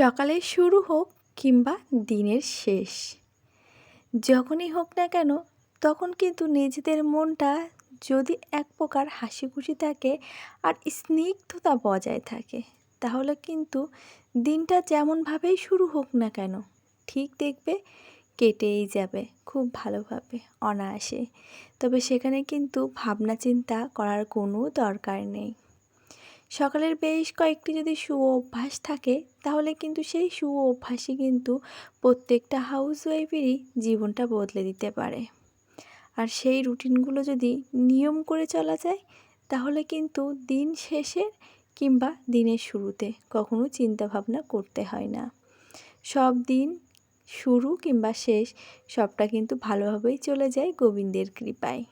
সকালের শুরু হোক কিংবা দিনের শেষ। যখনই হোক না কেন, তখন কিন্তু নিজেদের মনটা যদি এক প্রকার হাসি খুশি থাকে আর স্নিগ্ধতা বজায় থাকে, তাহলে কিন্তু দিনটা যেমনভাবেই শুরু হোক না কেন, ঠিক দেখবে কেটেই যাবে খুব ভালোভাবে, অনায়াসে। তবে সেখানে কিন্তু ভাবনা চিন্তা করার কোনো দরকার নেই। সকালের বেশ কয়েকটি যদি সু অভ্যাস থাকে, তাহলে কিন্তু সেই সু অভ্যাসই কিন্তু প্রত্যেকটা হাউস ওয়াইফেরই জীবনটা বদলে দিতে পারে। আর সেই রুটিনগুলো যদি নিয়ম করে চলা যায়, তাহলে কিন্তু দিন শেষের কিংবা দিনের শুরুতে কখনো চিন্তাভাবনা করতে হয় না। সব দিন শুরু কিংবা শেষ সবটা কিন্তু ভালোভাবেই চলে যায় গোবিন্দের কৃপায়।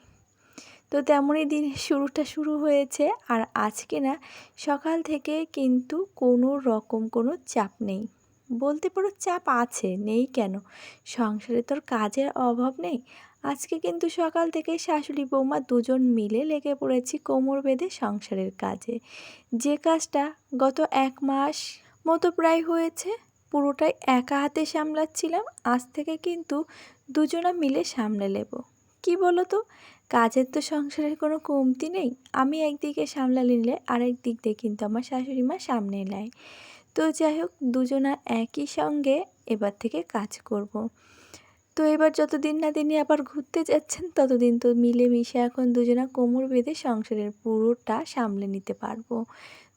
তো তেমনই দিন শুরুটা শুরু হয়েছে আর আজকে না সকাল থেকে কিন্তু কোনো রকম কোনো চাপ নেই। বলতে পারো চাপ আছে, নেই কেন? সংসারে তোর কাজের অভাব নেই? আজকে কিন্তু সকাল থেকে শাশুড়ি বৌমা দুজন মিলে লেগে পড়েছি কোমর বেঁধে সংসারের কাজে। যে কাজটা গত এক মাস মতো প্রায় হয়েছে, পুরোটাই একা হাতে সামলাচ্ছিলাম, আজ থেকে কিন্তু দুজনা মিলে সামলে নেব। কি বলো তো কাজের তো সংসারের কোনো কমতি নেই। আমি একদিকে সামলা নিলে আরেক দিক দিয়ে কিন্তু আমার শাশুড়ি মা সামনে নেয়। তো যাই হোক, দুজনা একই সঙ্গে এবার থেকে কাজ করব। তো এবার যতদিন না দিনই আবার ঘুরতে যাচ্ছেন, ততদিন তো মিলেমিশে এখন দুজনা কোমর বেঁধে সংসারের পুরোটা সামলে নিতে পারব।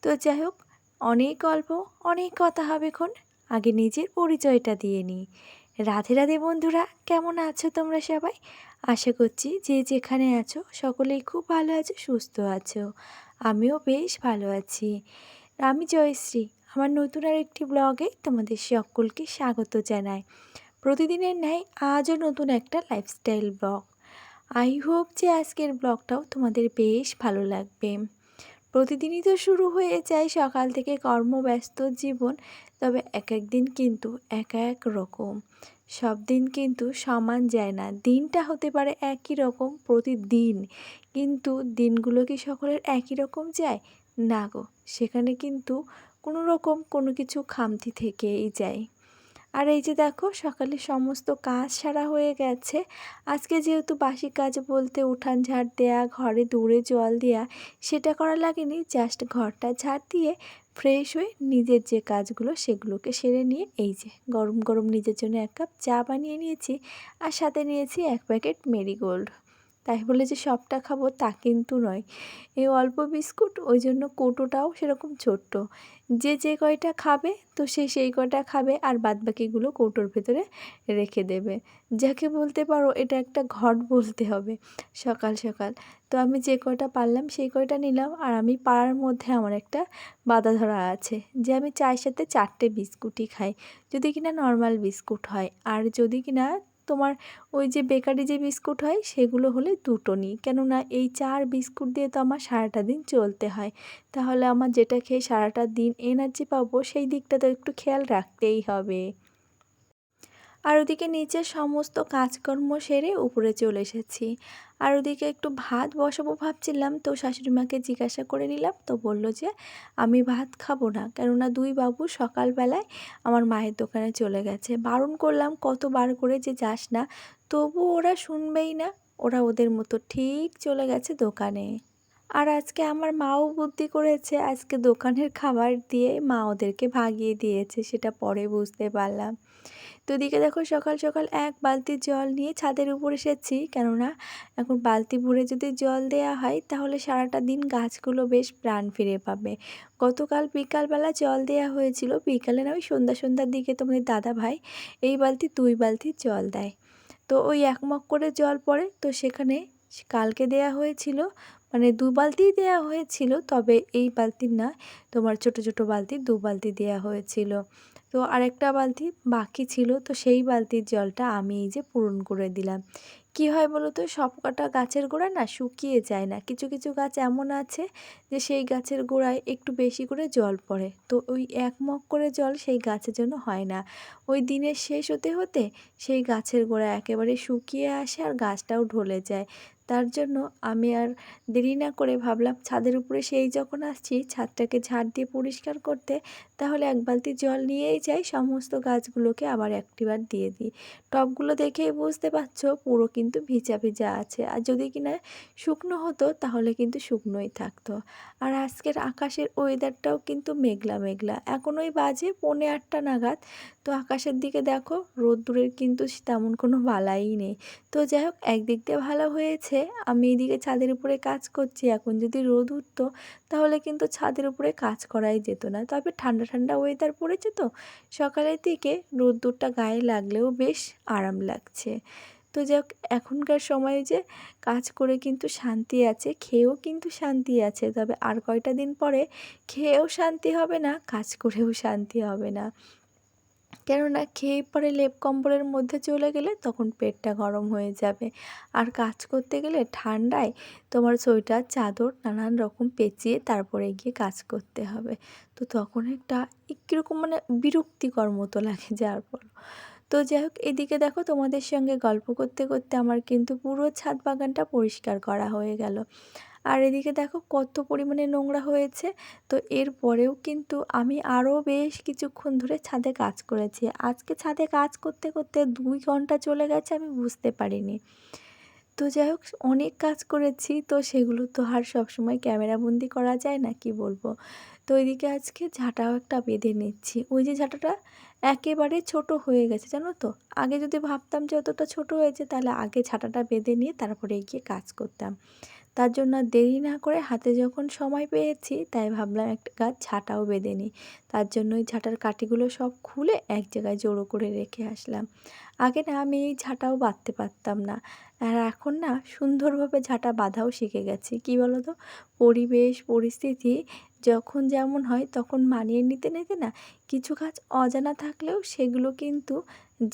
তো যাই হোক, অনেক গল্প, অনেক কথা হবে এখন। আগে নিজের পরিচয়টা দিয়ে নিই। রাধে রাধে বন্ধুরা, কেমন আছো তোমরা সবাই? আশা করছি যে যেখানে আছো সকলেই খুব ভালো আছো, সুস্থ আছো। আমিও বেশ ভালো আছি। আমি জয়শ্রী, আমার নতুন আর একটি ব্লগে তোমাদের সকলকে স্বাগত জানাই। প্রতিদিনের ন্যায় আজও নতুন একটা লাইফস্টাইল ব্লগ আই হোপ যে আজকের ব্লগটাও তোমাদের বেশ ভালো লাগবে। প্রতিদিনই তো শুরু হয়ে যায় সকাল থেকে কর্মব্যস্ত জীবন, তবে এক এক দিন কিন্তু এক এক রকম। সব দিন কিন্তু সমান যায় না। দিনটা হতে পারে একই রকম প্রতিদিন, কিন্তু দিনগুলো কি সকলের একই রকম যায়? না গো, সেখানে কিন্তু কোনো রকম কোনো কিছু খামতি থেকেই যায়। আর এই যে দেখো, সকালে সমস্ত কাজ সারা হয়ে গেছে। আজকে যেহেতু বাসি কাজ বলতে উঠান ঝাড় দেয়া, ঘরে দূরে জল দেয়া, সেটা করা লাগেনি। জাস্ট ঘরটা ঝাড় দিয়ে ফ্রেশ হয়ে নিজের যে কাজগুলো সেগুলোকে সেরে নিয়ে এই যে গরম গরম নিজের জন্য এক কাপ চা বানিয়ে নিয়েছি আর সাথে নিয়েছি এক প্যাকেট মেরিগোল্ড। তাই বলে যে সবটা খাব তা কিন্তু নয়। এই অল্প বিস্কুট, ওই জন্য কৌটোটাও সেরকম ছোট্ট। যে যে কয়টা খাবে, তো সে সেই কয়টা খাবে আর বাদবাকিগুলো কৌটোর ভেতরে রেখে দেবে। যাকে বলতে পারো এটা একটা ঘট বলতে হবে সকাল সকাল। তো আমি যে কয়টা পারলাম সেই কয়টা নিলাম আর আমি পাড়ার মধ্যে আমার একটা বাধা ধরা আছে যে, আমি চায়ের সাথে চারটে বিস্কুটই খাই। যদি কিনা নর্মাল বিস্কুট হয় আর যদি কিনা তোমার ওই যে বেকারি যে বিস্কুট হয়, সেগুলো হলে দুটো নিই। কেননা এই চার বিস্কুট দিয়ে তো আমার সারাটা দিন চলতে হয়। তাহলে আমার যেটা খেয়ে সারাটা দিন এনার্জি পাবো, সেই দিকটা তো একটু খেয়াল রাখতেই হবে। আর ওদিকে নিচে সমস্ত কাজকর্ম সেরে উপরে চলে এসেছি। আর ওদিকে একটু ভাত বসাবো ভাবছিলাম, তো শাশুড়ি মাকে জিজ্ঞাসা করে নিলাম, তো বলল যে, আমি ভাত খাব না। কেননা দুই বাবু সকালবেলায় আমার মায়ের দোকানে চলে গেছে। বারণ করলাম, কতবার করে যে যাস না তবু ওরা শুনবেই না। ওরা ওদের মতো ঠিক চলে গেছে দোকানে। আর আজকে আমার মাও বুদ্ধি করেছে, আজকে দোকানের খাবার দিয়ে মা ওদেরকে ভাগিয়ে দিয়েছে, সেটা পরে বুঝতে পারলাম। তো দিকে দেখো সকাল সকাল এক বালতি জল নিয়ে ছাদের উপর এসেছি কেননা এখন বালতি ভরে যদি জল দেয়া হয় তাহলে সারাটা দিন গাছগুলো বেশ প্রাণ ফিরে পাবে। গতকাল বিকালবেলা জল দেয়া হয়েছিল, বিকালে না ওই সন্ধ্যা সন্ধ্যার দিকে তোমাদের দাদা ভাই এই বালতি দুই বালতি জল দেয়। তো ওই একমক করে জল পড়ে, তো সেখানে কালকে দেয়া হয়েছিল মানে দু বালতি দেওয়া হয়েছিল, তবে এই বালতির না তোমার ছোট ছোট বালতি দু বালতি দেওয়া হয়েছিল। তো আরেকটা বালতি বাকি ছিল, তো সেই বালতির জলটা আমি এই যে পূরণ করে দিলাম। কি হয় বলো তো সব কটা গাছের গোড়া না শুকিয়ে যায় না। কিছু কিছু গাছ এমন আছে যে সেই গাছের গোড়ায় একটু বেশি করে জল পড়ে। তো ওই এক মগ করে জল সেই গাছের জন্য হয় না। ওই দিনের শেষ হতে হতে সেই গাছের গোড়া একেবারে শুকিয়ে আসে আর গাছটাও ঢলে যায়। তার জন্য আমি আর দেরি না করে ভাবলাম, ছাদের উপরে সেই যখন আসছি, ছাদটাকে ঝাড় দিয়ে পরিষ্কার করতে, তাহলে এক বালতি জল নিয়েই যাই, সমস্ত গাছগুলোকে আবার একটিবার দিয়ে দিই। টবগুলো দেখেই বুঝতে পারছ, পুরো কিন্তু ভিজা ভিজা আছে। আর যদি কিনা শুকনো হতো, তাহলে কিন্তু শুকনোই থাকতো। আর আজকের আকাশের ওয়েদারটাও কিন্তু মেঘলা মেঘলা। এখন ওই বাজে পৌনে আটটা নাগাদ। তো আকাশের দিকে দেখো, রোদ্দুরের কিন্তু তেমন কোনো বালাই নেই। তো যাই হোক একদিক দিয়ে ভালো হয়েছে, আমি এদিকে ছাদের উপরে কাজ করছি, এখন যদি রোদ উঠতো, তাহলে কিন্তু ছাদের উপরে কাজ করাই যেত না। তবে ঠান্ডা ঠান্ডা ওয়েদার পড়েছে তো, সকালের দিকে রোদ্দুরটা গায়ে লাগলেও বেশ আরাম লাগছে। তো যাই হোক এখনকার সময়ে যে কাজ করে কিন্তু শান্তি আছে, খেয়েও কিন্তু শান্তি আছে, তবে আর কয়টা দিন পরে খেয়েও শান্তি হবে না, কাজ করেও শান্তি হবে না। কেননা খেয়ে পরে লেপ কম্বলের মধ্যে চলে গেলে তখন পেটটা গরম হয়ে যাবে। আর কাজ করতে গেলে ঠান্ডায় তোমার সোয়েটার, চাদর, নানান রকম পেঁচিয়ে তারপরে গিয়ে কাজ করতে হবে। তো তখন একটা কীরকম মানে বিরক্তিকর মতো লাগে যার পর তো যাই হোক এদিকে দেখো তোমাদের সঙ্গে গল্প করতে করতে আমার কিন্তু পুরো ছাদ বাগানটা পরিষ্কার করা হয়ে গেল। আর এদিকে দেখো কত পরিমাণে নোংরা হয়েছে। তো এর পরেও কিন্তু আমি আরও বেশ কিছুক্ষণ ধরে ছাদে কাজ করেছি। আজকে ছাদে কাজ করতে করতে দুই ঘণ্টা চলে গেছে আমি বুঝতে পারিনি। তো যাই হোক, অনেক কাজ করেছি, তো সেগুলো তো আর সবসময় ক্যামেরাবন্দি করা যায় না, কি বলব? তো এদিকে আজকে ঝাঁটাও একটা বেঁধে নিচ্ছি। ওই যে ঝাঁটাটা একেবারে ছোট হয়ে গেছে, জানো তো? আগে যদি ভাবতাম যে অতটা ছোট হয়েছে, তাহলে আগে ঝাঁটাটা বেঁধে নিয়ে তারপরে গিয়ে কাজ করতাম। তার জন্য দেরি না করে হাতে যখন সময় পেয়েছি, তাই ভাবলাম একটা গাছ ঝাঁটাও বেঁধে নিই। তার জন্য ওই ঝাঁটার কাঠিগুলো সব খুলে এক জায়গায় জড়ো করে রেখে আসলাম। আগে না আমি এই ঝাঁটাও বাঁধতে পারতাম না। আর এখন না সুন্দরভাবে ঝাঁটা বাঁধাও শিখে গেছি। কী বলো তো পরিবেশ, পরিস্থিতি যখন যেমন হয়, তখন মানিয়ে নিতে নিতে না কিছু গাছ অজানা থাকলেও সেগুলো কিন্তু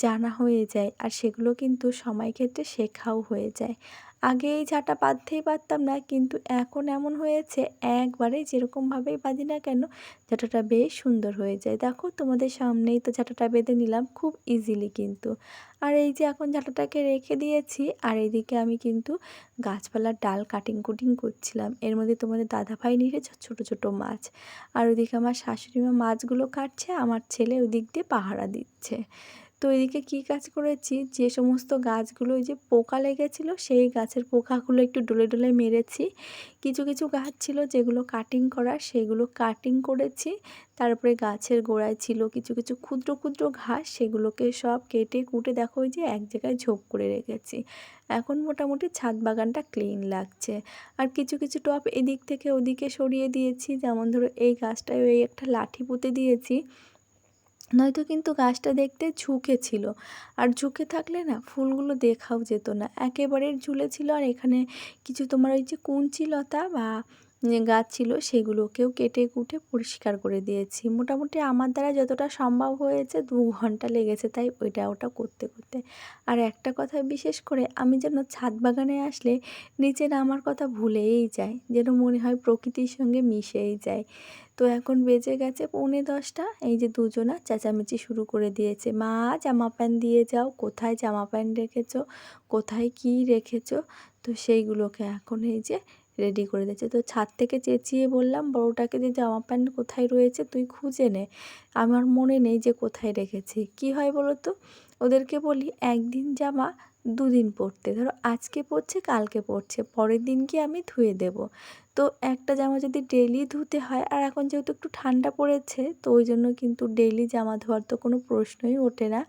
জানা হয়ে যায় আর সেগুলো কিন্তু সময় ক্ষেত্রে শেখাও হয়ে যায়। আগে এই ঝাঁটা বাঁধতেই পারতাম না কিন্তু এখন এমন হয়েছে একবারে যেরকমভাবেই বাঁধি না কেন ঝাঁটাটা বেশ সুন্দর হয়ে যায়। দেখো তোমাদের সামনেই তো ঝাঁটাটা বেঁধে নিলাম খুব ইজিলি কিন্তু। আর এই যে এখন ঝাঁটাটাকে রেখে দিয়েছি আর এদিকে আমি কিন্তু গাছপালার ডাল কাটিং কুটিং করছিলাম। এর মধ্যে তোমাদের দাদাভাই নিয়ে ছোটো ছোটো মাছ। আর ওদিকে আমার শাশুড়ি মা মাছগুলো কাটছে, আমার ছেলে ওদিক দিয়ে পাহারা দিচ্ছে। তো এদিকে কী কাজ করেছি? যে সমস্ত গাছগুলো যে পোকা লেগেছিলো, সেই গাছের পোকাগুলো একটু ডলে ডলে মেরেছি। কিছু কিছু গাছ ছিল যেগুলো কাটিং করা, সেগুলো কাটিং করেছি। তারপরে গাছের গোড়ায় ছিল কিছু কিছু ক্ষুদ্র ক্ষুদ্র ঘাস, সেগুলোকে সব কেটে, কুটে দেখো যে এক জায়গায় ঝোপ করে রেখেছি। এখন মোটামুটি ছাদ বাগানটা ক্লিন লাগছে। আর কিছু কিছু টপ এদিক থেকে ওদিকে সরিয়ে দিয়েছি। যেমন ধরো এই গাছটায় ওই একটা লাঠি পুঁতে দিয়েছি। নয়তো কিন্তু গাছটা দেখতে ঝুঁকে ছিল। আর ঝুঁকে থাকলে না ফুলগুলো দেখাও যেত না। একেবারে ঝুলে ছিল আর এখানে কিছু তোমার ওই যে কুঞ্চিলতা বা গাছ ছিল সেগুলোকেও কেটে কুটে পরিষ্কার করে দিয়েছি। মোটামুটি আমার দ্বারা যতটা সম্ভব হয়েছে দু ঘণ্টা লেগেছে তাই ওইটা ওটা করতে করতে। আর একটা কথা বিশেষ করে আমি যেন ছাদ বাগানে আসলে নিচে নামার কথা ভুলেই যাই, যেন মনে হয় প্রকৃতির সঙ্গে মিশেই যায় তো এখন বেজে গেছে পৌনে দশটা, এই যে দুজনা চেঁচামেচি শুরু করে দিয়েছে। মা, জামা প্যান্ট দিয়ে যাও, কোথায় জামা প্যান্ট রেখেছো, কোথায় কী রেখেছো? তো সেইগুলোকে এখন এই যে রেডি করে দিয়েছে। তো ছাদ থেকে চেঁচিয়ে বললাম, বড়োটাকে যে জামা প্যান্ট কোথায় রয়েছে তুই খুঁজে নে। আমার মনে নেই যে কোথায় রেখেছি। কি হয় বলো তো? ওদেরকে বলি, একদিন জামা দুদিন পরতে। ধরো, আজকে পরছে, কালকে পরছে, পরের দিন কি আমি ধুয়ে দেব? তো একটা জামা যদি ডেলি ধুতে হয়, আর এখন যেহেতু একটু ঠান্ডা পড়েছে, তো ওই জন্য কিন্তু ডেলি জামা ধোয়ার তো কোনো প্রশ্নই ওঠে না।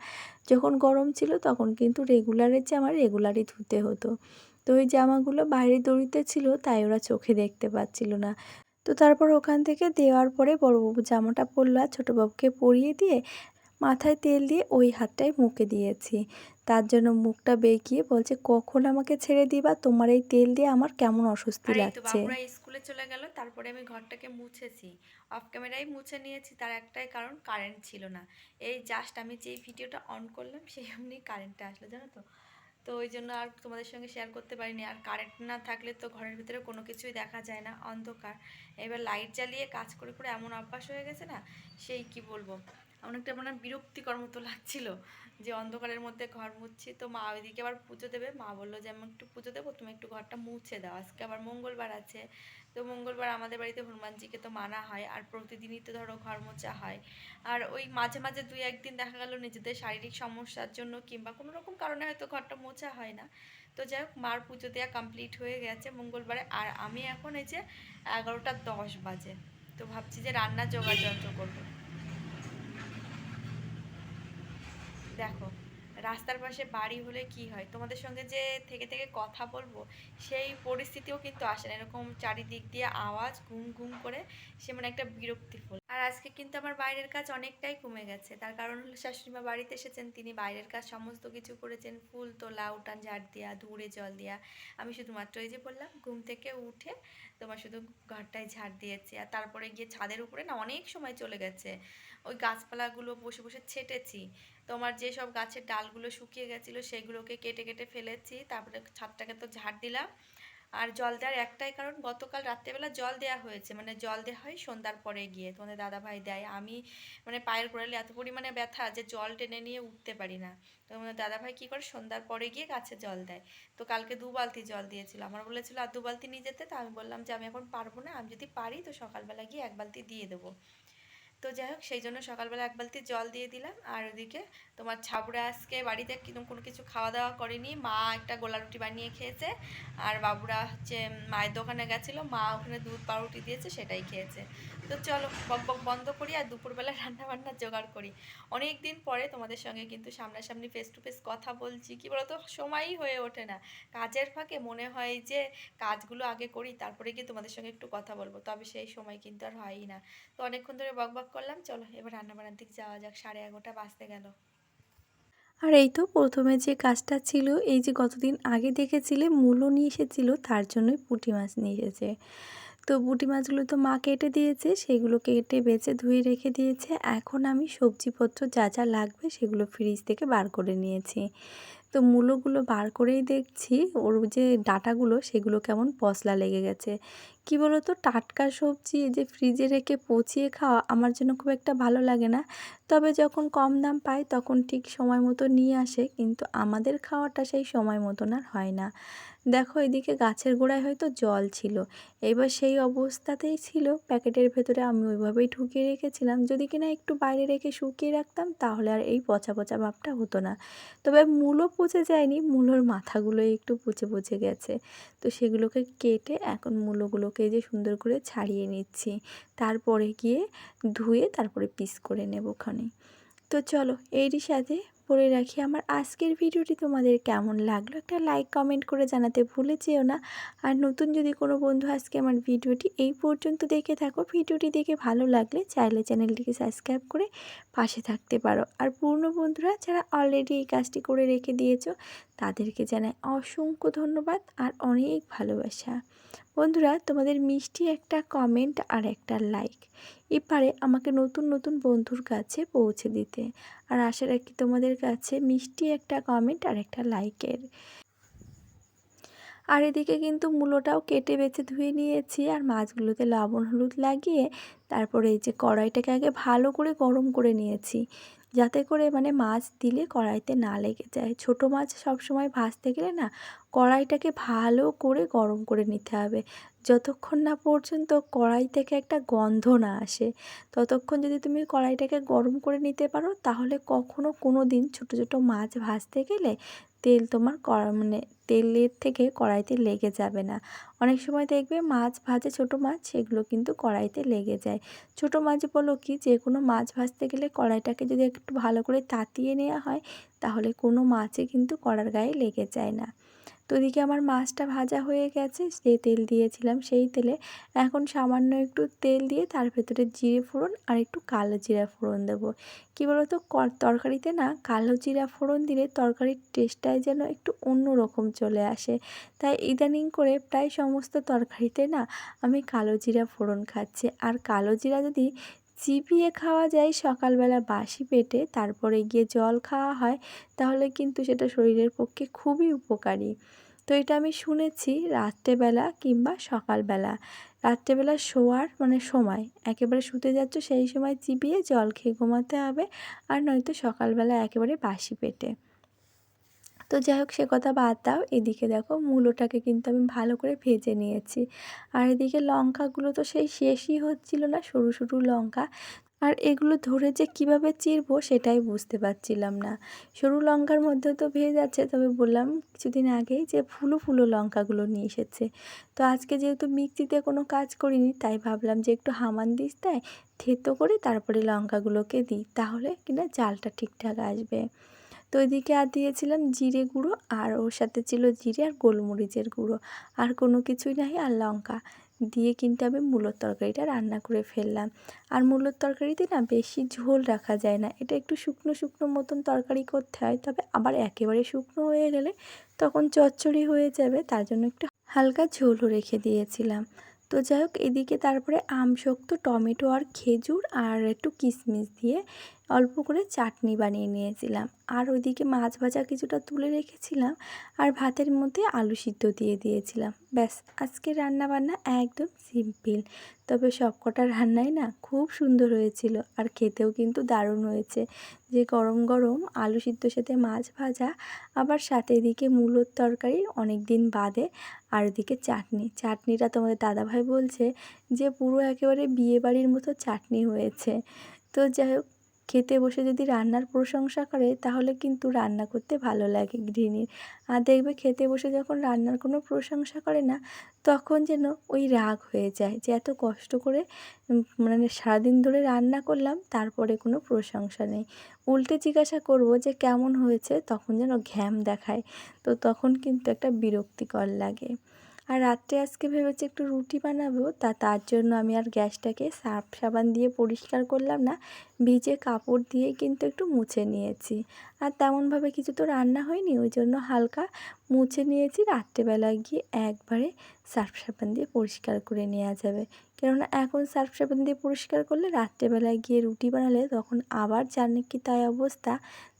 যখন গরম ছিল তখন কিন্তু রেগুলারের জামা রেগুলারই ধুতে হতো। তো ওই জামাগুলো বাইরে দড়িতে ছিল তাই ওরা চোখে দেখতে পাচ্ছিল না। তো তারপর ওখান থেকে দেওয়ার পরে বড়োবাবু জামাটা পরলো আর ছোটোবাবুকে পরিয়ে দিয়ে মাথায় তেল দিয়ে ওই হাতটাই মুখে দিয়েছি। তার জন্য মুখটা বেঁকিয়ে বলছে কখন আমাকে ছেড়ে দিবা? তোমার এই তেল দিয়ে আমার কেমন অস্বস্তি লাগছে? স্কুলে চলে গেল তারপরে আমি ঘরটাকে মুছেছি। অফ ক্যামেরাই মুছে নিয়েছি তার একটাই কারণ কারেন্ট ছিল না। এই জাস্ট আমি যেই ভিডিওটা অন করলাম সেই এমনি কারেন্টটা আসলো জানো তো? তো ওই জন্য আর তোমাদের সঙ্গে শেয়ার করতে পারিনি। আর কারেন্ট না থাকলে তো ঘরের ভিতরে কোনো কিছুই দেখা যায় না, অন্ধকার। এবার লাইট জ্বালিয়ে কাজ করে করে এমন অভ্যাস হয়ে গেছে না, সেই কি বলব? অনেকটা মানে বিরক্তিকর মতো লাগছিল। যে অন্ধকারের মধ্যে ঘর মুছছি তো মা ওইদিকে আবার পুজো দেবে। মা বলল যে, আমি একটু পুজো দেবো, তুমি একটু ঘরটা মুছে দাও। আজকে আবার মঙ্গলবার আছে। তো মঙ্গলবার আমাদের বাড়িতে হনুমানজিকে তো মানা হয়, আর প্রতিদিনই তো ধরো ঘর মোছা হয়। আর ওই মাঝে মাঝে দুই একদিন দেখা গেল নিজেদের শারীরিক সমস্যার জন্য কিংবা কোনো রকম কারণে হয়তো ঘরটা মোছা হয় না। তো যাই হোক, মার পুজো দেওয়া কমপ্লিট হয়ে গেছে মঙ্গলবারে। আর আমি এখন এই যে এগারোটা দশ বাজে। তো ভাবছি যে রান্নার জোগাড় যন্ত্র করব। দেখো, রাস্তার পাশে বাড়ি হলে কি হয়? তোমাদের সঙ্গে যে থেকে থেকে কথা বলব, সেই পরিস্থিতিও কিন্তু আসে না। এরকম চারিদিক দিয়ে আওয়াজ, ঘুম ঘুম করে, সে মানে একটা বিরক্তিফুল। আর আজকে কিন্তু আমার বাইরের কাজ অনেকটাই কমে গেছে। তার কারণ হলো শাশুড়িমা বাড়িতে এসেছেন, তিনি বাইরের কাজ সমস্ত কিছু করেছেন, ফুল তোলা, উঠান, ঝাড় দেওয়া দূরে জল দেওয়া আমি শুধুমাত্র এই যে বললাম, ঘুম থেকে উঠে তোমার শুধু ঘরটায় ঝাড় দিয়েছি। আর তারপরে গিয়ে ছাদের উপরে না অনেক সময় চলে গেছে। ওই গাছপালাগুলো বসে বসে ছেটেছি। তোমার যেসব গাছের ডালগুলো শুকিয়ে গেছিল, সেগুলোকে কেটে কেটে ফেলেছি। তারপরে ছাদটাকে তো ঝাড় দিলাম। আর জল দেওয়ার একটাই কারণ, গতকাল রাত্রেবেলা জল দেওয়া হয়েছে। মানে জল দেওয়া হয় সন্ধ্যার পরে গিয়ে, তোমাদের দাদা ভাই দেয়। আমি মানে পায়ের গোড়ালে এত পরিমাণে ব্যথা যে জল টেনে নিয়ে উঠতে পারি না। তো তোমাদের দাদা ভাই কী করে, সন্ধ্যার পরে গিয়ে গাছে জল দেয়। তো কালকে দু বালতি জল দিয়েছিল। আমার বলেছিল, আর দু বালতি নিয়ে যেতে? তো আমি বললাম যে, আমি এখন পারব না। আমি যদি পারি, তো সকালবেলা গিয়ে এক বালতি দিয়ে দেবো। তো যাই হোক, সেই জন্য সকালবেলা এক বালতি জল দিয়ে দিলাম। আর ওদিকে তোমার ছাবুরা আজকে বাড়িতে কিন্তু কোনো কিছু খাওয়া দাওয়া করেনি। মা একটা গোলা রুটি বানিয়ে খেয়েছে। আর বাবুরা হচ্ছে মায়ের দোকানে গেছিল। মা ওখানে দুধ পাউরুটি দিয়েছে, সেটাই খেয়েছে। তো চলো, বক বক বন্ধ করি আর দুপুরবেলা রান্না বান্না জোগাড় করি। অনেক দিন পরে তোমাদের সঙ্গে কিন্তু সামনাসামনি ফেস টু ফেস কথা বলছি। কি বলতো? সময়ই হয়ে ওঠে না। কাজের ফাঁকে মনে হয় যে কাজগুলো আগে করি, তারপরে গিয়ে তোমাদের সঙ্গে একটু কথা বলব। তবে সেই সময় কিন্তু আর হয়ই না। তো অনেকক্ষণ ধরে বক বক করলাম, চলো এবার রান্না বান্নার দিক যাওয়া যাক। সাড়ে এগারোটা বাজতে গেল। আর এই তো প্রথমে যে কাজটা ছিল, এই যে গতদিন আগে দেখেছিলে মূলো নিয়ে এসেছিল, তার জন্যই পুঁটি মাছ নিয়ে এসেছে। তো পুঁটি মাছগুলো তো মা কেটে দিয়েছে, সেগুলো কেটে বেছে ধুয়ে রেখে দিয়েছে। এখন আমি সবজিপত্র যা যা লাগবে সেগুলো ফ্রিজ থেকে বার করে নিয়েছি। তো মূলোগুলো বার করেই দেখছি, ওর যে ডাটাগুলো সেগুলো কেমন পশলা লেগে গেছে। কি বলো তো টাটকা সবজি যে ফ্রিজে রেখে পচিয়ে খাওয়া আমার জন্য খুব একটা ভালো লাগে না। তবে যখন কম দাম পাই তখন ঠিক সময় মতো নিয়ে আসে, কিন্তু আমাদের খাওয়াটা সেই সময় মতন আর হয় না। দেখো, এদিকে গাছের গোড়ায় হয়তো জল ছিল। এবার সেই অবস্থাতেই ছিল। প্যাকেটের ভেতরে আমি ওইভাবেই ঢুকিয়ে রেখেছিলাম। যদি কিনা একটু বাইরে রেখে শুকিয়ে রাখতাম, তাহলে আর এই পচা পচা ভাবটা হতো না। তবে মূলো পচে যায়নি, মূলোর মাথাগুলোই একটু পচে পচে গেছে। তো সেগুলোকে কেটে এখন মূলোগুলোকে যে সুন্দর করে ছাড়িয়ে নিচ্ছি। তারপরে গিয়ে ধুয়ে তারপরে পিস করে নেব ওখানে। তো চলো, এরই সাথে বলে রাখি। আমার আজকের ভিডিওটি তোমাদের কেমন লাগল একটা লাইক কমেন্ট করে জানাতে ভুলে যেও না। আর নতুন যদি কোনো বন্ধু আজকে আমার ভিডিওটি এই পর্যন্ত দেখে থাকো, ভিডিওটি দেখে ভালো লাগলে চাইলে চ্যানেলটিকে সাবস্ক্রাইব করে পাশে থাকতে পারো। আর পূর্ণ বন্ধুরা, যারা অলরেডি এই কাজটি করে রেখে দিয়েছ, তাদেরকে জানাই অসংখ্য ধন্যবাদ আর অনেক ভালোবাসা। বন্ধুরা, তোমাদের মিষ্টি একটা কমেন্ট আর একটা লাইক এপারে আমাকে নতুন নতুন বন্ধুর কাছে পৌঁছে দিতে। আর আশা রাখি তোমাদের কাছে মিষ্টি একটা কমেন্ট আর একটা লাইকের আর এদিকে কিন্তু মূলোটাও কেটে বেছে ধুয়ে নিয়েছি, আর মাছগুলোতে লবণ হলুদ লাগিয়ে তারপরে এই যে কড়াইটাকে আগে ভালো করে গরম করে নিয়েছি। যাতে করে মানে মাছ দিলে কড়াইতে না লেগে যায়। ছোট মাছ সবসময় ভাজতে গেলে না কড়াইটাকে ভালো করে গরম করে নিতে হবে। যতক্ষণ না পর্যন্ত কড়াই থেকে একটা গন্ধ না আসে, ততক্ষণ যদি তুমি কড়াইটাকে গরম করে নিতে পারো, তাহলে কখনো কোনো দিন ছোটো ছোটো মাছ ভাজতে গেলে তেল তোমার কড়া মানে তেলের থেকে কড়াইতে লেগে যাবে না। অনেক সময় দেখবে মাছ ভাজে ছোট মাছ, সেগুলো কিন্তু কড়াইতে লেগে যায়। ছোট মাছ বলো কি যে কোনো মাছ ভাজতে গেলে কড়াইটাকে যদি একটু ভালো করে তাতিয়ে নেওয়া হয়, তাহলে কোনো মাছই কিন্তু কড়ার গায়ে লেগে যায় না। তো ওদিকে আমার মাছটা ভাজা হয়ে গেছে, যে তেল দিয়েছিলাম সেই তেলে। এখন সামান্য একটু তেল দিয়ে তার ভেতরে জিরে ফোড়ন আর একটু কালো জিরা ফোড়ন দেবো। কী বলতো তরকারিতে না কালো জিরা ফোড়ন দিলে তরকারির টেস্টটাই যেন একটু অন্য রকম চলে আসে। তাই ইদানিং করে প্রায় সমস্ত তরকারিতে না আমি কালো জিরা ফোড়ন খাচ্ছি। আর কালো জিরা যদি চিবিয়ে খাওয়া যায় সকালবেলা বাসি পেটে, তারপরে গিয়ে জল খাওয়া হয়, তাহলে কিন্তু সেটা শরীরের পক্ষে খুবই উপকারী। তো এটা আমি শুনেছি রাত্রেবেলা কিংবা সকালবেলা। রাত্রেবেলা শোয়ার মানে সময়, একেবারে শুতে যাচ্ছ সেই সময় চিবিয়ে জল খেয়ে ঘুমাতে হবে, আর নয়তো সকালবেলা একেবারে বাসি পেটে। তো যাই হোক সে কথা বাদ দাও। এদিকে দেখো মূলোটাকে কিন্তু আমি ভালো করে ভেজে নিয়েছি। আর এদিকে লঙ্কাগুলো তো সেই শেষই হচ্ছিল না, সরু সরু লঙ্কা। আর এগুলো ধরে যে কীভাবে চিরবো সেটাই বুঝতে পারছিলাম না। সরু লঙ্কার মধ্যেও তো ভেজ আছে তবে বললাম কিছুদিন আগেই যে ফুলো ফুলো লঙ্কাগুলো নিয়ে এসেছে। তো আজকে যেহেতু মিক্সিতে কোনো কাজ করিনি, তাই ভাবলাম যে একটু হামান দিস তাই থেতো করে তারপরে লঙ্কাগুলোকে দিই, তাহলে কিনা জালটা ঠিকঠাক আসবে। তো ওইদিকে আর দিয়েছিলাম জিরে গুঁড়ো আর ওর সাথে ছিল জিরে আর গোলমরিচের গুঁড়ো। আর কোনো কিছুই নাই আর লঙ্কা। দিয়ে কিন্তু আমি মূলোর তরকারিটা রান্না করে ফেললাম। আর মূলোর তরকারিতে না বেশি ঝোল রাখা যায় না। এটা একটু শুকনো শুকনো মতন তরকারি করতে হয়, তবে আবার একেবারে শুকনো হয়ে গেলে তখন চচ্চড়ি হয়ে যাবে, তার জন্য একটু হালকা ঝোলও রেখে দিয়েছিলাম। তো যাই হোক, এদিকে তারপরে আম শক্ত টমেটো আর খেজুর আর একটু কিশমিশ দিয়ে অল্প করে চাটনি বানিয়ে নিয়েছিলাম। আর ওইদিকে মাছ ভাজা কিছুটা তুলে রেখেছিলাম আর ভাতের মধ্যে আলু সিদ্ধ দিয়ে দিয়েছিলাম। ব্যাস আজকে রান্না বান্না একদম সিম্পল। তবে সব কটা রান্নাই না খুব সুন্দর হয়েছিল আর খেতেও কিন্তু দারুণ হয়েছে। যে গরম গরম আলু সিদ্ধর সাথে মাছ ভাজা, আবার সাথে এদিকে মূলোর তরকারি অনেক দিন বাদে আর ওদিকে চাটনি। চাটনিটা তোমাদের দাদাভাই বলছে যে পুরো একেবারে বিয়েবাড়ির মতো চাটনি হয়েছে। তো যাই হোক খেতে বসে যদি রান্নার প্রশংসা করে, তাহলে কিন্তু রান্না করতে ভালো লাগে গৃহিণীর। আর দেখবে খেতে বসে যখন রান্নার কোনো প্রশংসা করে না, তখন যেন ওই রাগ হয়ে যায় যে এত কষ্ট করে মানে সারাদিন ধরে রান্না করলাম, তারপরে কোনো প্রশংসা নেই। উল্টে জিজ্ঞাসা করব যে কেমন হয়েছে, তখন যেন ঘ্যাম দেখায়। তো তখন কিন্তু একটা বিরক্তিকর লাগে। আর রাত্রে আজকে ভেবেছি একটু রুটি বানাবো, তা তার জন্য আমি আর গ্যাসটাকে সার্ফ সাবান দিয়ে পরিষ্কার করলাম না, ভিজে কাপড় দিয়ে কিন্তু একটু মুছে নিয়েছি। আর তেমনভাবে কিছু তো রান্না হয়নি, ওই জন্য হালকা মুছে নিয়েছি রাত্রেবেলা গিয়ে একবারে সার্ফ সাবান দিয়ে পরিষ্কার করে নেওয়া যাবে। কেননা এখন সার্ফ সাবান দিয়ে পরিষ্কার করলে রাত্রেবেলায় গিয়ে রুটি বানালে তখন আবার জানে কি তাই অবস্থা,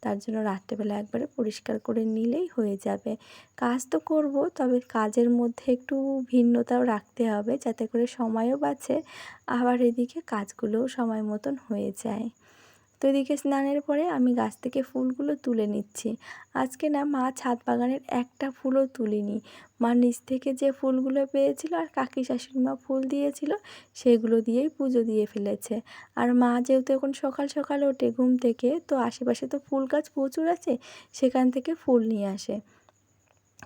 তার জন্য রাত্রেবেলা একবারে পরিষ্কার করে নিলেই হয়ে যাবে। কাজ তো করব, তবে কাজের মধ্যে একটু ভিন্নতাও রাখতে হবে যাতে করে সময়ও বাঁচে, আবার এদিকে কাজগুলোও সময় মতন হয়ে যায়। তো এদিকে স্নানের পরে আমি গাছ থেকে ফুলগুলো তুলে নিচ্ছি। আজকে না মা ছাদ বাগানের একটা ফুলও তুলিনি। মা নিচ থেকে যে ফুলগুলো পেয়েছিল আর কাকি শাশুড়ি মা ফুল দিয়েছিল, সেগুলো দিয়েই পুজো দিয়ে ফেলেছে। আর মা যেহেতু এখন সকাল সকাল ওঠে ঘুম থেকে, তো আশেপাশে তো ফুল গাছ প্রচুর আছে, সেখান থেকে ফুল নিয়ে আসে।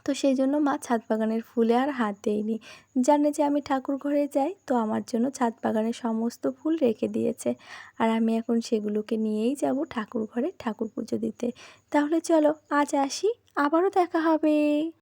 তো সেই জন্য মা ছাদ বাগানের ফুলে আর হাত দেয়নি। জানে যে আমি ঠাকুর ঘরে যাই, তো আমার জন্য ছাদ বাগানের সমস্ত ফুল রেখে দিয়েছে। আর আমি এখন সেগুলোকে নিয়েই যাব ঠাকুর ঘরে ঠাকুর পুজো দিতে। তাহলে চলো, আজ আসি, আবারও দেখা হবে।